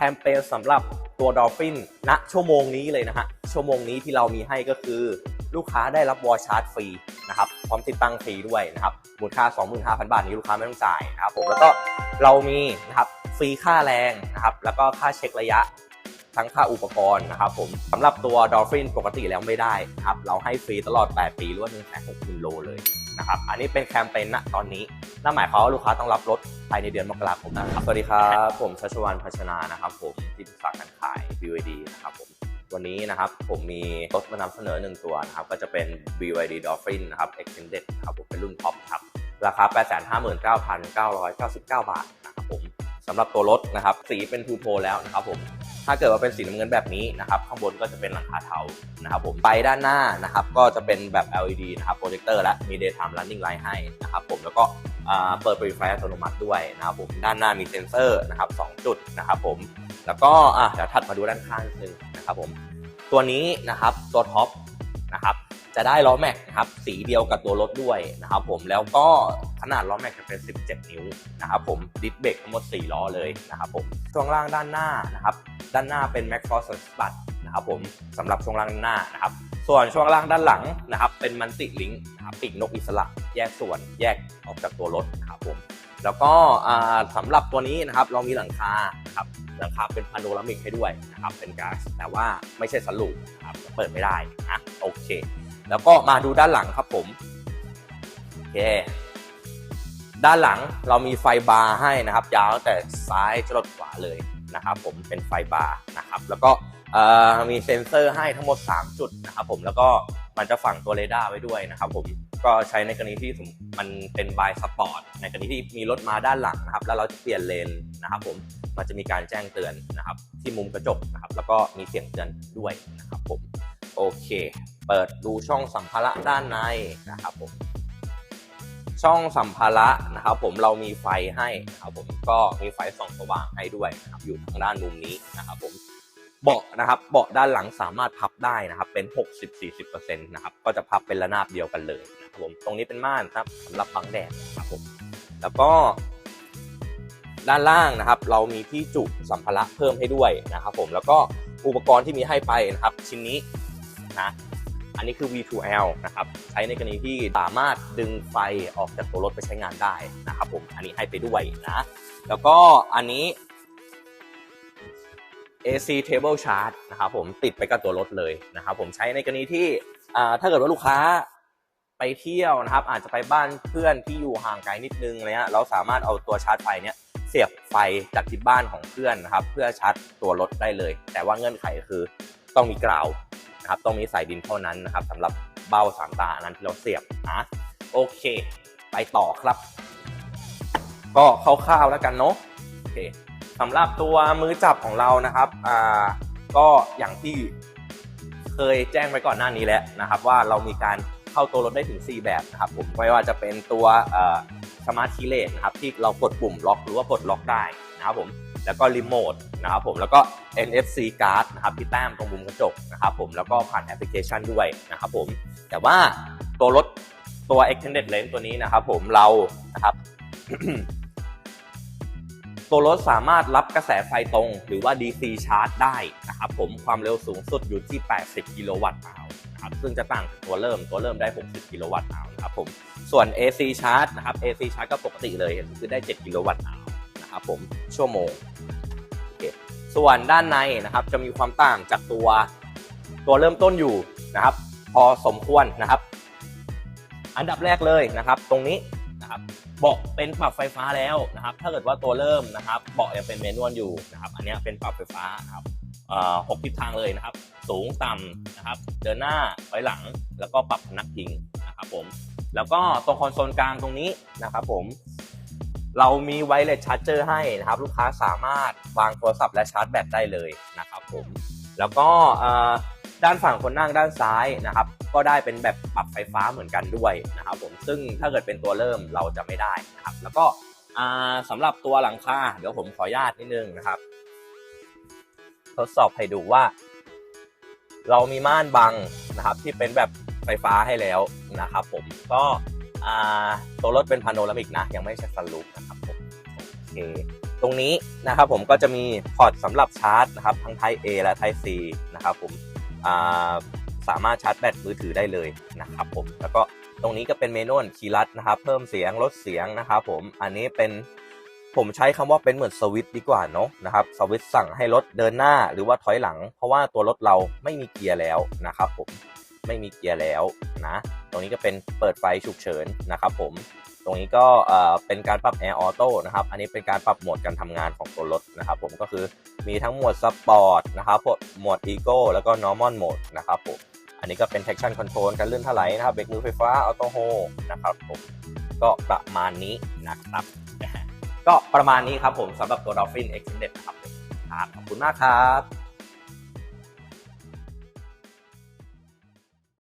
คมเปญสำหรับตัวดอลฟินณชั่วโมงนี้เลยนะฮะ ชั่วโมงนี้ที่เรามีให้ก็คือ ลูกค้าได้รับวอลชาร์จฟรีนะครับ พร้อมติดตั้งฟรีด้วยนะครับ มูลค่า 25,000 บาทนี้ลูกค้าไม่ต้องจ่ายนะครับผม แล้วก็เรามีนะครับฟรีค่าแรงนะครับ แล้วก็ค่าเช็คระยะ ทั้งค่าอุปกรณ์นะครับผมสำหรับตัว Dolphin ปกติแล้วไม่ได้ครับเราให้ฟรีตลอด 8 ปีหรือว่า1แสนหกพันโลเลยนะครับอันนี้เป็นแคมเปญณตอนนี้นั่นหมายความว่าลูกค้าต้องรับรถภายในเดือนมกราคมนะครับสวัสดีครับผมชัชวานพัชนานะครับผมที่ปรึกษาการขาย BYD นะครับผมวันนี้นะครับผมมีรถมานำเสนอหนึ่งตัวนะครับก็จะเป็น BYD Dolphin นะครับ Extended นะครับผมเป็นรุ่นท็อปครับราคา 859,999 บาทนะครับผมสำหรับตัวรถนะครับสีเป็นทูโทแล้วนะครับผม ถ้าเกิดว่าเป็นสีน้ำเงินแบบนี้นะครับข้างบนก็จะเป็นหลังคาเทานะครับผมไปด้านหน้านะครับก็จะเป็นแบบ LED นะครับโปรเจคเตอร์และมี daytime running light ให้นะครับผมแล้วก็เปิดไฟฟ้าอัตโนมัติด้วยนะครับผมด้านหน้ามีเซ็นเซอร์นะครับ2จุดนะครับผมแล้วก็อะเดี๋ยวถัดมาดูด้านข้างนิดนึงนะครับผมตัวนี้นะครับตัวท็อปนะครับจะได้ล้อแม็กนะครับสีเดียวกับตัวรถด้วยนะครับผมแล้วก็ขนาดล้อแม็กจะเป็น 17 นิ้วนะครับผมดิสเบรกทั้งหมด 4 ล้อเลยนะครับผมช่วงล่างด้านหน้านะครับ ด้านหน้าเป็น Mac Force Spot นะครับผมสำหรับช่วงล่างด้านหน้านะครับ ส่วนช่วงล่างด้านหลังนะครับเป็นมันติลิงนะครับปีกนกอิสระแยกส่วนแยกออกจากตัวรถนะครับผมแล้วก็อ่าสำหรับตัวนี้นะครับเรามีหลังคาครับหลังคาเป็นพาโนรามิกให้ด้วยนะครับเป็นก๊าซแต่ว่าไม่ใช่สลูปนะครับเปิดไม่ได้นะโอเค แล้วก็มาดูด้านหลังครับผมโอเคด้านหลังเรามีไฟบาร์ให้นะครับ ยาวตั้งแต่ซ้ายจรดขวาเลย นะครับผมเป็นไฟบาร์นะครับแล้วก็มีเซ็นเซอร์ให้ทั้งหมด 3 จุดนะครับผมแล้วก็มันจะฝังตัวเรดาร์ไว้ด้วยนะครับผมก็ใช้ในกรณีที่สมมันเป็นบายสปอร์ตในกรณีที่มีรถมาด้านหลังนะครับแล้วเราจะเปลี่ยนเลนนะครับผมมันจะมีการแจ้งเตือนนะครับที่มุมกระจกนะครับแล้วก็มีเสียงเตือนด้วยนะครับผมโอเค เปิดดูช่องสัมภาระด้านในนะครับผม ช่องสัมภาระนะครับ ผมเรามีไฟให้นะครับผมก็มีไฟส่องสว่างให้ด้วยนะครับอยู่ทางด้านมุมนี้นะครับผมเบาะนะครับเบาะด้านหลังสามารถพับได้นะครับเป็น 60-40%นะครับก็จะพับเป็นระนาบเดียวกันเลยนะครับผมตรงนี้เป็นม่านครับสำหรับบังแดดนะครับผมแล้วก็ด้านล่างนะครับ เรามีที่จุสัมภาระเพิ่มให้ด้วยนะครับ ผมแล้วก็อุปกรณ์ที่มีให้ไปนะครับ ชิ้นนี้นะ อันนี้คือ V2L นะครับ ใช้ในกรณีที่สามารถดึงไฟออกจากตัวรถไปใช้งานได้นะครับผม อันนี้ให้ไปด้วยนะ แล้วก็อันนี้ AC Table Charge นะครับผมติดไปกับตัวรถเลยนะครับผมใช้ในกรณีที่ถ้าเกิดว่าลูกค้าไปเที่ยวนะครับ อาจจะไปบ้านเพื่อนที่อยู่ห่างไกลนิดนึงอะไรเงี้ยเราสามารถเอาตัวชาร์จไฟเนี้ยเสียบไฟจากที่บ้านของเพื่อนนะครับ เพื่อชาร์จตัวรถได้เลย แต่ว่าเงื่อนไขคือต้องมีกราว นะครับต้องมีสายดินเท่านั้นนะครับสำหรับเบ้าสามตาอันนั้นที่เราเสียบนะโอเค ไปต่อครับ ก็คร่าวๆแล้วกันเนาะโอเคสำหรับตัวมือจับของเรานะครับอ่าก็อย่างที่เคยแจ้งไว้ก่อนหน้านี้แล้วนะครับ ว่าเรามีการเข้าตัวรถได้ถึง 4 แบบนะครับผมไม่ว่าจะเป็นตัว มาร์ทคีเลสนะครับที่เรากดปุ่มล็อกหรือว่าปลดล็อกได้นะครับผมแล้วก็รีโมทนะครับผมแล้วก็ NFC card นะครับที่แต้มตรงมุมกระจกนะครับผมแล้วก็ผ่านแอปพลิเคชันด้วยนะครับผมแต่ว่าตัวรถตัว extended range ตัวนี้นะครับผมเรานะครับตัวรถสามารถรับกระแสไฟตรง หรือว่า DC charge ได้นะครับผมความเร็วสูงสุดอยู่ที่ 80 กิโลวัตต์อาวนะครับซึ่งจะต่างตัวเริ่มตัวเริ่มได้ 60 กิโลวัตต์อาว นะครับผมส่วน AC charge นะครับ AC charge ก็ปกติเลยคือได้ 7 กิโลวัตต์อาวนะครับผมชั่วโมงส่วนด้านในนะครับจะมีความต่างจากตัวตัวเริ่มต้นอยู่นะครับ พอสมควรนะครับ อันดับแรกเลยนะครับ ตรงนี้นะครับเบาะเป็นปรับไฟฟ้าแล้วนะครับ ถ้าเกิดว่าตัวเริ่มนะครับเบาะยังเป็นเมนวลอยู่นะครับ อันนี้เป็นปรับไฟฟ้าครับหกทิศทางเลยนะครับ สูงต่ำนะครับ เดินหน้าถอยหลังแล้วก็ปรับพนักพิงนะครับผม แล้วก็ตรงคอนโซลกลางตรงนี้นะครับผม เรามีไวเลสชาร์จเจอร์ให้นะครับ ลูกค้าสามารถวางโทรศัพท์และชาร์จแบตได้เลยนะครับผม แล้วก็ด้านฝั่งคนนั่งด้านซ้ายนะครับ ก็ได้เป็นแบบปรับไฟฟ้าเหมือนกันด้วยนะครับผมซึ่งถ้าเกิดเป็นตัวเริ่มเราจะไม่ได้นะครับ แล้วก็อ่าสำหรับตัวหลังคาเดี๋ยวผมขออนุญาตนิดนึงนะครับ ทดสอบให้ดูว่า เรามีม่านบังนะครับที่เป็นแบบ ฟฟ้าให้แล้วนะครับผมก็ตัวรถเป็นพาโนรามิกนะ ยังไม่ใช่ซันรูฟนะครับผมโอเคตรงนี้นะครับผมก็จะมีพอร์ตสำหรับชาร์จนะครับทั้ง Type A และ Type C นะครับผมาสามารถชาร์จแบตมือถือได้เลยนะครับผมแล้วก็ตรงนี้ก็เป็นเมนูคีย์ลัดนะครับ เพิ่มเสียงลดเสียงนะครับผมอันนี้เป็นผมใช้คำว่าเป็นเหมือนสวิตดีกว่าเนาะนะครับสวิตสั่งให้รถเดินหน้าหรือว่าถอยหลัง เพราะว่าตัวรถเราไม่มีเกียร์แล้วนะครับผม ไม่มีเกียร์แล้วนะ ตรงนี้ก็เป็นเปิดไฟฉุกเฉินนะครับผม ตรงนี้ก็เป็นการปรับ Air Auto นะครับ อันนี้เป็นการปรับโหมดการทำงานของตัวรถนะครับผม ก็คือมีทั้งโหมด Sport นะครับโหมด Eco แล้วก็ Normal Mode นะครับผม อันนี้ก็เป็น Traction Control การเลื่อนถลายนะครับ เบรกมือไฟฟ้า Auto Hold นะครับผม ก็ประมาณนี้นะครับ ก็ประมาณนี้ครับผมสำหรับตัว Dolphin Extended นะครับขอบคุณมากครับ